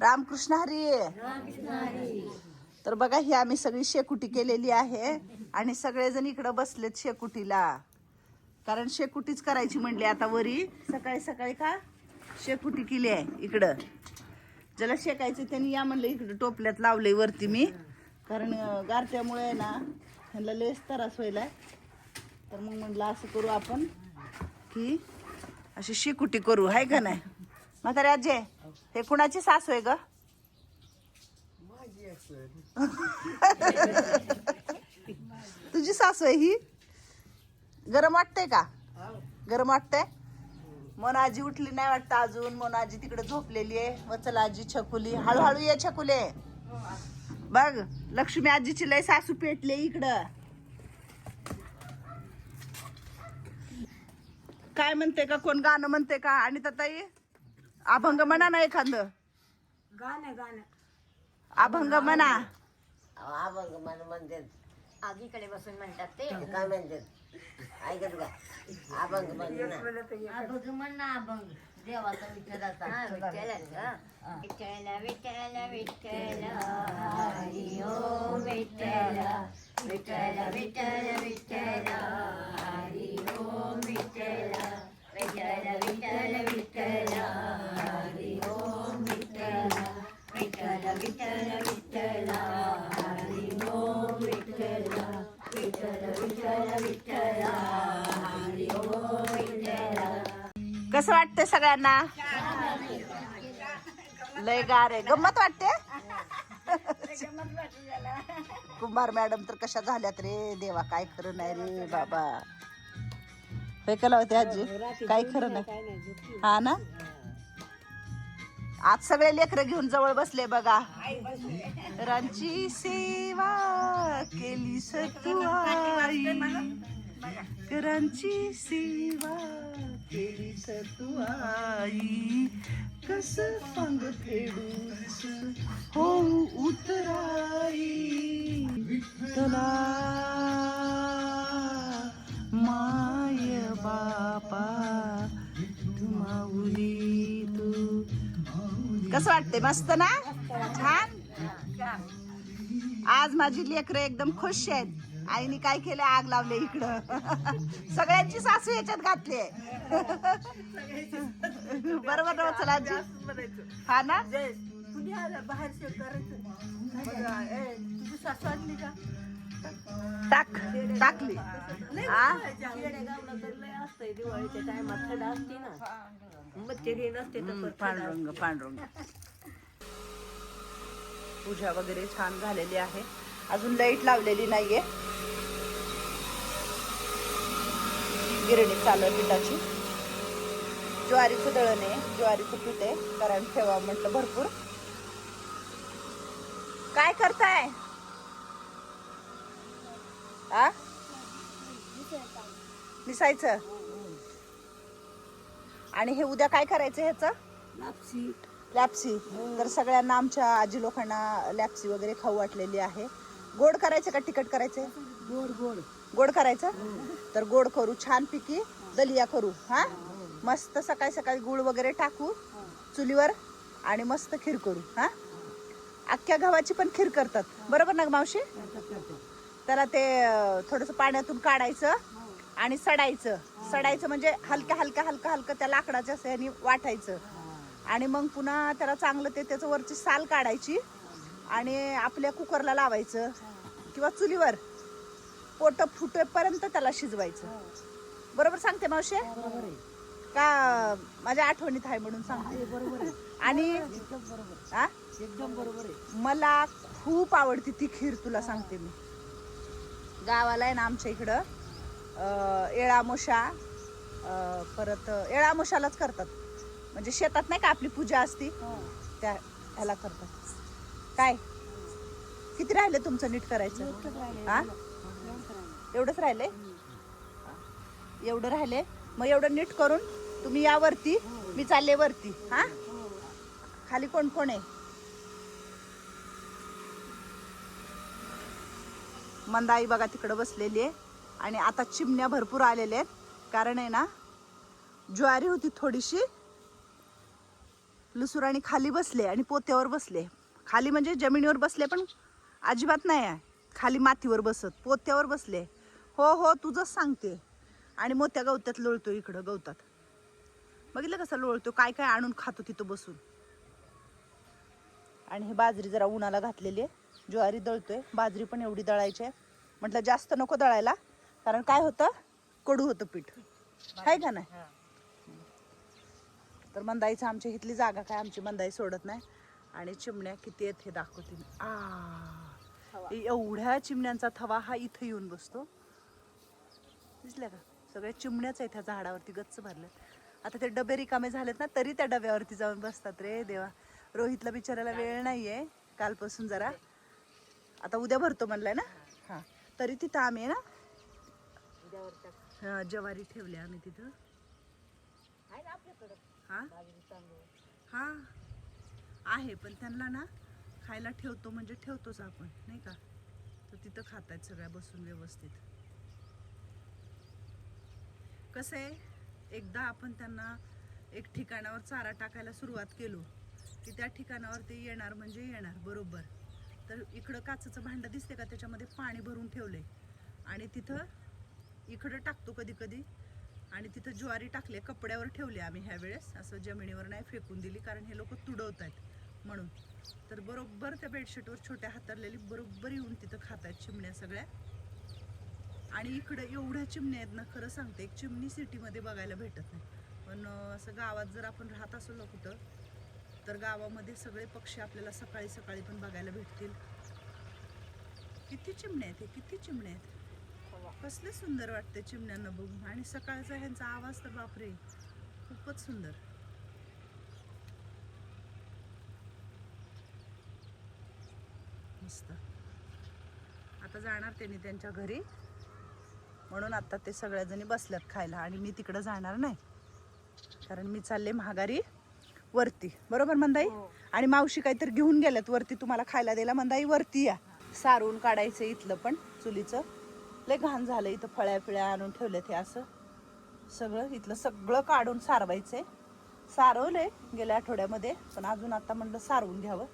रामकृष्ण हरी. तर बघा ही आम्ही सगळी शेकुटी केलेली आहे आणि सगळेजण इकडं बसलेत शेकुटीला. कारण शेकुटीच करायची म्हणली आता वरी. सकाळी सकाळी का? शेकुटी केली आहे इकडं. ज्याला शेकायचं त्यांनी या म्हणलं इकडं टोपल्यात लावले वरती मी. कारण गारत्यामुळे ना ह्यांना लेस त्रास व्हायला तर मग म्हणलं असं करू आपण की अशी शेकुटी करू. आहे का नाही? म्हातारे अजय हे कुणाची सासू आहे ग? तुझी सासू आहे ही? गरम वाटतंय का? गरम वाटतंय? मन आजी उठली नाही वाटतं अजून. मन आजी तिकडे झोपलेली आहे. वचल आजी छकुली. हळूहळू ये छकुले. बघ लक्ष्मी आजीची लय सासू पेटले इकडं. काय म्हणते का? कोण गाणं म्हणते का? आणि ताई अभंग म्हणा ना एखादं. गाणं गाणं. अभंग म्हणा. अभंग मला म्हणतात. आगीकडे बसून म्हणतात ते. काय म्हणतात? ऐकत का? अभंग म्हणते अभंग म्हण ना अभंग. देवाचा विठ्ठलाचा. विठ्ठलाचा. विठ्ठल विठ्ठल विठ्ठल. हरी ओम विठ्ठल. विठ्ठल विठ्ठल विठ्ठल. हरी ओम विठ्ठल. विठ्ठल विठ्ठल विठ्ठल हरी ओम विठ्ठल विठ्ठल विठ्ठला विठ्ठल हरी ओम विठ्ठल विठ्ठल विठ्ठल विठ्ठल हरी ओम विठ्ठल. कसं वाटतं सगळ्यांना? लय गार आहे. गंमत वाटते? कुंभार मॅडम तर कशा झाल्यात रे? देवा काय खरं नाही रे बाबा. हे कला होते आजी? काय खरं नाही. हा ना? आज सगळे लेकर घेऊन जवळ बसले बघा. रांची सेवा केली सतू आई. करांची सेवा केली सतू आई. कस पंग फेडूस? हो कसं वाटते मस्त ना? छान? आज माझी लेकरं एकदम खुश आहेत. आईने काय केलं? आग लावले इकडं. सगळ्यांची सासू याच्यात घातली बरोबर ना चला आजी हा ना? टाक टाकली. दिवाळीच्या टायमात असते ना. नसते पांडुरंग पांडुरंग. पूजा वगैरे छान झालेली आहे. अजून लाइट लावलेली नाहीये. गिरणी चालू पिठाची. ज्वारीचं दळण आहे. ज्वारीचं पीठ आहे. कारण ठेवा म्हटलं भरपूर. काय करताय? आ? निसायचं आणि हे उद्या काय करायचं ह्याचं? लापसी लॅप्सी तर सगळ्यांना आमच्या आजी लोकांना लॅप्सी वगैरे खाऊ वाटलेली आहे. गोड करायचं का तिखट करायचं? गोड गोड. गोड करायचं? तर गोड करू. छान पिकी. दलिया करू. हा? मस्त सकाळी सकाळी गुळ वगैरे टाकू चुलीवर आणि मस्त खीर करू. हा? अख्ख्या गव्हाची पण खीर करतात. बरोबर ना मावशी? त्याला ते थोडंसं पाण्यातून काढायचं. आणि सडायचं. सडायचं म्हणजे हलक्या हलक्या हलकं हलकं त्या लाकडाच्या ह्यानी वाटायचं. आणि मग पुन्हा त्याला चांगलं ते त्याचं वरची साल काढायची आणि आपल्या कुकरला लावायचं किंवा चुलीवर पोट फुटेपर्यंत त्याला शिजवायचं. बरोबर सांगते मावशे? का माझ्या आठवणीत आहे म्हणून सांगते. बरोबर आणि एकदम बरोबर मला खूप आवडती ती खीर तुला सांगते मी. गावाला आहे ना आमच्या इकडं. येळामोशा परत येळामोशालाच करतात. म्हणजे शेतात नाही का आपली पूजा असती? त्या ह्याला करतात. काय? किती राहिले तुमचं नीट करायचं? हा एवढंच राहिले? एवढं राहिले? मग एवढं नीट करून तुम्ही या वरती मी चालले वरती. हा? खाली कोण कोण आहे? मंदाई बघा तिकडं बसलेली आहे. आणि आता चिमण्या भरपूर आलेल्या आहेत. कारण आहे ना ज्वारी होती थोडीशी लुसुराणी खाली बसले आणि पोत्यावर बसले. खाली म्हणजे जमिनीवर बसले पण अजिबात नाही आहे. खाली मातीवर बसत पोत्यावर बसले. हो हो तुझंच सांगते. आणि मोत्या गवत्यात लोळतो इकडं गवतात. बघितलं कसं लोळतो काय काय आणून खातो तिथं बसून. आणि हे बाजरी जरा उन्हाला घातलेली आहे. ज्वारी दळतोय बाजरी पण एवढी दळायची आहे. म्हटलं जास्त नको दळायला. कारण काय होतं? कडू होतं पीठ. आहे का नाही? तर मंदाईचं आमच्या इथली जागा काय? आमची मंदाई सोडत नाही. आणि चिमण्या किती आहेत हे दाखवते मी. आ! एवढ्या चिमण्यांचा थवा हा इथं येऊन बसतो. दिसल्या का? सगळ्या चिमण्याच आहेत ह्या झाडावरती गच्च भरल्यात आता ते डबे रिकामे झालेत ना तरी त्या डब्यावरती जाऊन बसतात रे देवा. रोहितला बिचारायला वेळ नाहीये कालपासून जरा. आता उद्या भरतो म्हणलाय ना? हा. तरी तिथं आम्ही आहे हा, ज्वारी ठेवली आम्ही तिथं. हा? हा. आहे पण त्यांना ना खायला ठेवतो म्हणजे ठेवतोच आपण नाही का? तर तिथं खातायत सगळ्या बसून व्यवस्थित. कसं आहे एकदा आपण त्यांना एक ठिकाणावर चारा टाकायला सुरुवात केलो की त्या ठिकाणावर ते येणार म्हणजे येणार बरोबर. तर इकडं काचेचं भांडं दिसते का? त्याच्यामध्ये पाणी भरून ठेवले आणि तिथं इकडं टाकतो कधी कधी. आणि तिथं ज्वारी टाकले कपड्यावर ठेवले आम्ही ह्या वेळेस. असं जमिनीवर नाही फेकून दिली कारण हे लोक तुडवत आहेत म्हणून. तर बरोबर त्या बेडशीटवर छोट्या हातरलेली बरोबर येऊन तिथं खात आहेत चिमण्या सगळ्या. आणि इकडं एवढ्या चिमण्या आहेत ना खरं सांगते एक चिमणी सिटीमध्ये बघायला भेटत नाही. पण असं गावात जर आपण राहत असलो ना कुठं तर गावामध्ये सगळे पक्षी आपल्याला सकाळी सकाळी पण बघायला भेटतील. किती चिमण्या आहेत हे किती चिमण्या आहेत? कसले सुंदर वाटते चिमण्यांना बघून. आणि सकाळचा ह्यांचा आवाज तर बापरे खूपच सुंदर. मस्त. आता जाणार त्यांनी त्यांच्या घरी. म्हणून आता ते सगळ्याजणी बसल्यात खायला. आणि मी तिकडं जाणार नाही. कारण मी चालले महागारी वरती. बरोबर मंदाई? आणि मावशी काहीतरी घेऊन गेल्यात वरती तुम्हाला खायला द्यायला. मंदाई वरती या. सारून काढायचं इथलं पण चुलीचं. लय घाण झालं इथं फळ्या फिळ्या आणून ठेवले ते असं. सगळं इथलं सगळं काढून सारवायचंय. सारवले गेल्या आठवड्यामध्ये पण अजून आता म्हणलं सारवून घ्यावं.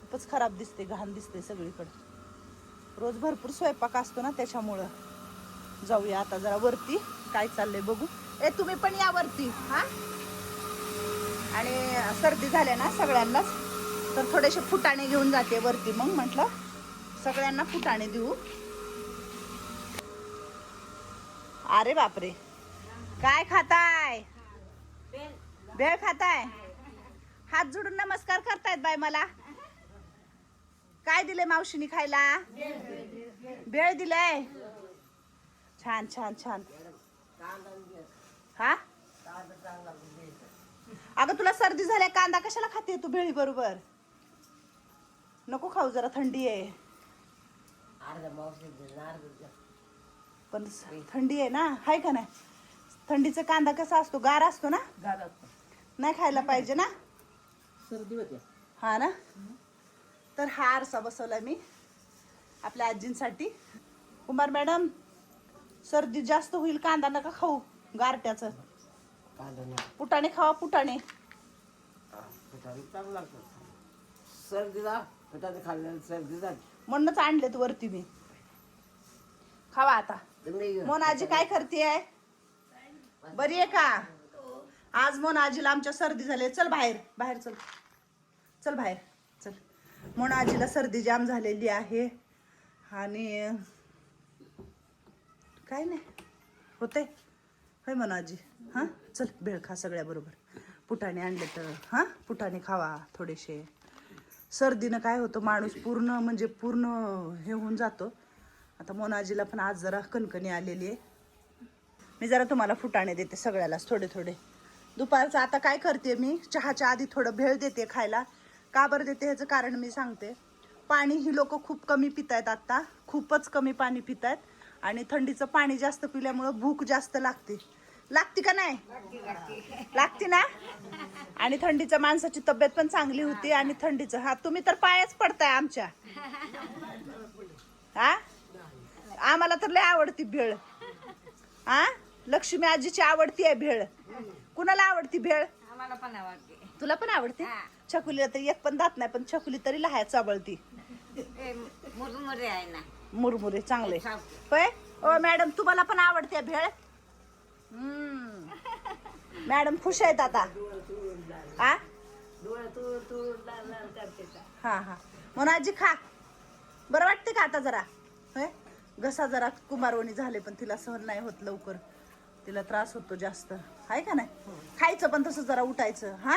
खूपच खराब दिसते घाण दिसते सगळीकडं. रोज भरपूर स्वयंपाक असतो ना त्याच्यामुळं. जाऊया आता जरा वरती काय चाललंय बघू. ए तुम्ही पण या वरती हा? आणि सर्दी झाल्या ना सगळ्यांनाच तर थोडेसे फुटाणे घेऊन जाते वरती मग म्हटलं सगळ्यांना फुटाणे देऊ. अरे बापरे. काय खाताय? भेळ खाताय? हात जोडून नमस्कार करतायत बाय मला. काय दिले मावशीनी खायला? भेळ दिलंय. छान छान छान. हा? अगं तुला सर्दी झाल्या कांदा कशाला खाते तू भेळी बरोबर? नको खाऊ जरा थंडी आहे. अर्धा मावशी पण थंडी आहे ना हाय का नाही? थंडीचा कांदा कसा असतो? गार असतो ना? नाही खायला पाहिजे ना? सर्दी होते. हा ना? तर हा आरसा बसवला मी आपल्या आजींसाठी. कुमार मॅडम सर्दी जास्त होईल कांदा नका खाऊ गारट्याचं. पुटाणे खावा पुटाणे. सर्दीला सर्दी झाली. म्हणूनच आणलेत वरती मी. खावा आता. तुम्ही मोन आजी काय करते बरी आहे का? आज मोन आजीला आमच्या सर्दी झाली चल बाहेर बाहेर चल. चल बाहेर चल. मोन आजीला सर्दी जाम झालेली आहे. आणि काय नाही. होते होय म्हणा आजी. हां? चल भेळ खा सगळ्याबरोबर पुटाणे आणले तर हां? पुटाणे खावा थोडेसे. सर्दीनं काय होतं माणूस पूर्ण म्हणजे पूर्ण हे होऊन जातो. आता मोनाजीला पण आज जरा कणकणी आलेली आहे. मी जरा तुम्हाला फुटाणे देते सगळ्यालाच थोडे थोडे. दुपारचं आता काय करते मी? चहाच्या आधी थोडं भेळ देते खायला. का बरं देते ह्याचं कारण मी सांगते. पाणी ही लोक खूप कमी पित आहेत आत्ता खूपच कमी पाणी पित आहेत आणि थंडीचं पाणी जास्त पिल्यामुळं भूक जास्त लागते. लागते का नाही? लागते ना? आणि थंडीचं माणसाची तब्येत पण चांगली होती आणि थंडीचं हा तुम्ही तर पायच पडताय आमच्या. आम्हाला तर लय आवडती भेळ. हा लक्ष्मी आजीची आवडती आहे भेळ. कुणाला आवडती भेळ? आम्हाला पण आवडते. तुला पण आवडते. छकुलीला तरी एक पण दात नाही पण छकुली तरी लहाय चाबळती. मुरमुरे आहे ना. मुरमुरे चांगले. होय? ओ मॅडम तुम्हाला पण आवडते भेळ? हम्म. मॅडम खुश आहेत आता. आ? हा हा. म्हणून आजी खा. बरं वाटते का आता जरा? होय? घसा जरा कुमारवणी झाले पण तिला सहन नाही होत लवकर. तिला त्रास होतो जास्त. आहे का नाही? खायचं पण तसं जरा उठायचं. हा?